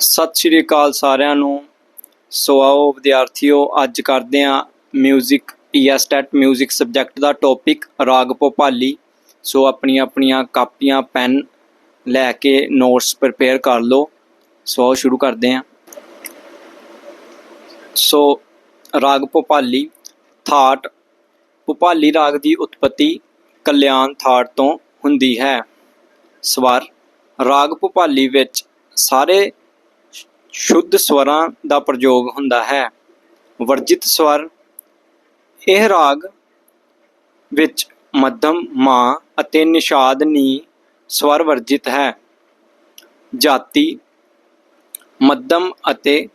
ਸਤਿ ਸ਼੍ਰੀ ਅਕਾਲ ਸਾਰਿਆਂ ਨੂੰ ਸੋ ਆਓ ਵਿਦਿਆਰਥੀਓ ਅੱਜ ਕਰਦੇ ਹਾਂ 뮤직 ਈਐਸਟੈਟ 뮤직 ਸਬਜੈਕਟ ਦਾ ਟੌਪਿਕ ਰਾਗ ਭੋਪਾਲੀ ਸੋ ਆਪਣੀਆਂ ਆਪਣੀਆਂ ਕਾਪੀਆਂ ਪੈਨ ਲੈ ਕੇ ਨੋਟਸ ਪ੍ਰਿਪੇਅਰ ਕਰ ਲਓ ਸੋ ਆਓ ਸ਼ੁਰੂ ਕਰਦੇ ਹਾਂ ਸੋ ਰਾਗ ਭੋਪਾਲੀ ਥਾਟ ਭੋਪਾਲੀ ਰਾਗ ਦੀ ਉਤਪਤੀ ਕਲਿਆਣ ਥਾਟ ਤੋਂ ਹੁੰਦੀ ਹੈ ਸਵਰ ਰਾਗ ਭੋਪਾਲੀ ਵਿੱਚ ਸਾਰੇ ਸ਼ੁੱਧ ਸਵਰਾਂ ਦਾ ਪ੍ਰਯੋਗ ਹੁੰਦਾ ਹੈ। ਵਰਜਿਤ ਸਵਰ, ਇਹ ਰਾਗ ਵਿੱਚ ਮੱਧਮ, ਮਾਂ ਅਤੇ ਨਿਸ਼ਾਦ, ਨੀ ਸਵਰ ਵਰਜਿਤ ਹੈ। ਜਾਤੀ, ਮੱਧਮ ਅਤੇ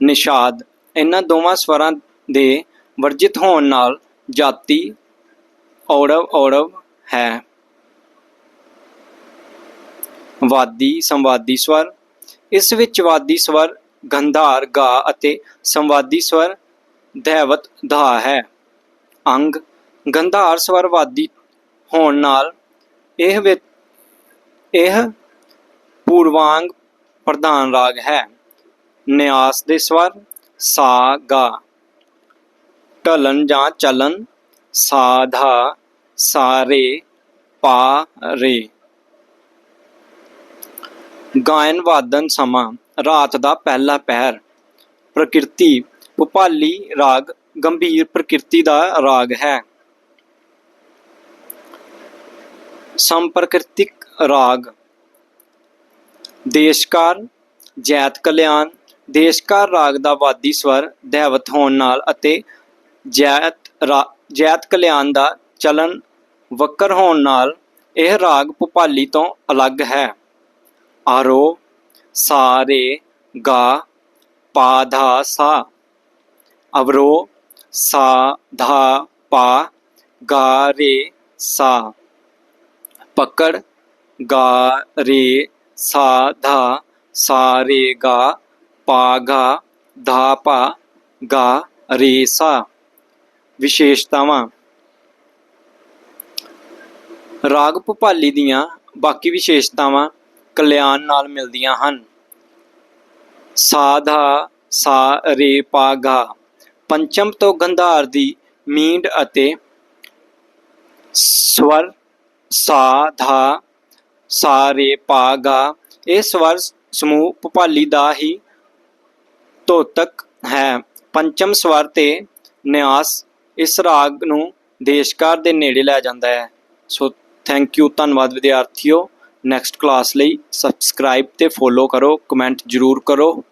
ਨਿਸ਼ਾਦ, ਇਹਨਾਂ ਦੋਵਾਂ ਸਵਰਾਂ ਦੇ ਵਰਜਿਤ ਹੋਣ ਨਾਲ ਜਾਤੀ ਔੜਵ ਔੜਵ ਹੈ। ਵਾਦੀ, ਸੰਵਾਦੀ ਸਵਰ ਇਸ ਵਿੱਚ ਵਾਦੀ ਸਵਰ, ਗੰਧਾਰ, ਗਾ ਅਤੇ ਸੰਵਾਦੀ ਸਵਰ, ਦੈਵਤ, ਧਾ ਹੈ। ਅੰਗ, ਗੰਧਾਰ ਸਵਰ ਵਾਦੀ ਹੋਣ ਨਾਲ ਇਹ ਇਹ ਪੂਰਵਾਂਗ ਪ੍ਰਧਾਨ ਰਾਗ ਹੈ। ਨਿਆਸ ਦੇ ਸਵਰ, ਸਾ, ਗਾ। ਢਲਨ ਜਾਂ ਚਲਨ ਸਾਧਾ ਸਾਰੇ ਪਾ, ਰੇ। ਗਾਇਨ ਵਾਦਨ ਸਮਾਂ, ਰਾਤ ਦਾ ਪਹਿਲਾ ਪਹਿਰ। ਪ੍ਰਕਿਰਤੀ, ਭੋਪਾਲੀ ਰਾਗ, ਗੰਭੀਰ ਪ੍ਰਕਿਰਤੀ ਦਾ ਰਾਗ ਹੈ। ਸੰਪਰਕਿਰਤਿਕ ਰਾਗ। ਦੇਸ਼ਕਾਰ, ਜੈਤ ਕਲਿਆਣ। ਦੇਸ਼ਕਾਰ ਰਾਗ ਦਾ ਵਾਦੀ ਸਵਰ ਦਹਿਵਤ ਹੋਣ ਨਾਲ ਅਤੇ ਜੈਤ ਰਾ- ਜੈਤ ਕਲਿਆਣ ਦਾ ਚਲਨ ਵਕਰ ਹੋਣ ਨਾਲ ਇਹ ਰਾਗ ਭੋਪਾਲੀ ਤੋਂ ਅਲੱਗ ਹੈ। ਆਰੋ ਸਾਰੇ ਗਾ ਪਾ ਧਾ ਸਾ ਅਵਰੋ ਸਾ ਧਾ ਪਾ ਗਾ ਰੇ ਸਾ ਪਕੜ ਗਾ ਰੇ ਸਾ ਧਾ ਸਾ ਰੇ ਗਾ ਪਾ ਗਾ ਧਾ ਪਾ ਗਾ ਰੇ ਸਾ ਵਿਸ਼ੇਸ਼ਤਾਵਾਂ ਰਾਗ ਭੋਪਾਲੀ ਦੀਆਂ ਬਾਕੀ ਵਿਸ਼ੇਸ਼ਤਾਵਾਂ ਕਲਿਆਣ ਨਾਲ ਮਿਲਦੀਆਂ ਹਨ। ਸਾਧਾ ਸਾ ਰੇ ਪਾ ਗਾ। ਪੰਚਮ ਤੋਂ ਗੰਧਾਰ ਦੀ ਮੀਂਡ ਅਤੇ ਸਵਰ ਸਾ ਧਾ ਸਾ ਰੇ ਪਾ ਗਾ। ਇਹ ਸਵਰ ਸਮੂਹ ਭੋਪਾਲੀ ਦਾ ਹੀ ਧੋਤਕ ਹੈ। ਪੰਚਮ ਸਵਰ ਤੇ ਨਿਆਸ ਇਸ ਰਾਗ ਨੂੰ ਦੇਸ਼ਕਾਰ ਦੇ ਨੇੜੇ ਲੈ ਜਾਂਦਾ ਹੈ। ਸੋ ਥੈਂਕ ਯੂ ਧੰਨਵਾਦ ਵਿਦਿਆਰਥੀਓ। ਨੈਕਸਟ ਕਲਾਸ ਲਈ ਸਬਸਕ੍ਰਾਈਬ ਤੇ ਫੋਲੋ ਕਰੋ ਕਮੈਂਟ ਜ਼ਰੂਰ ਕਰੋ।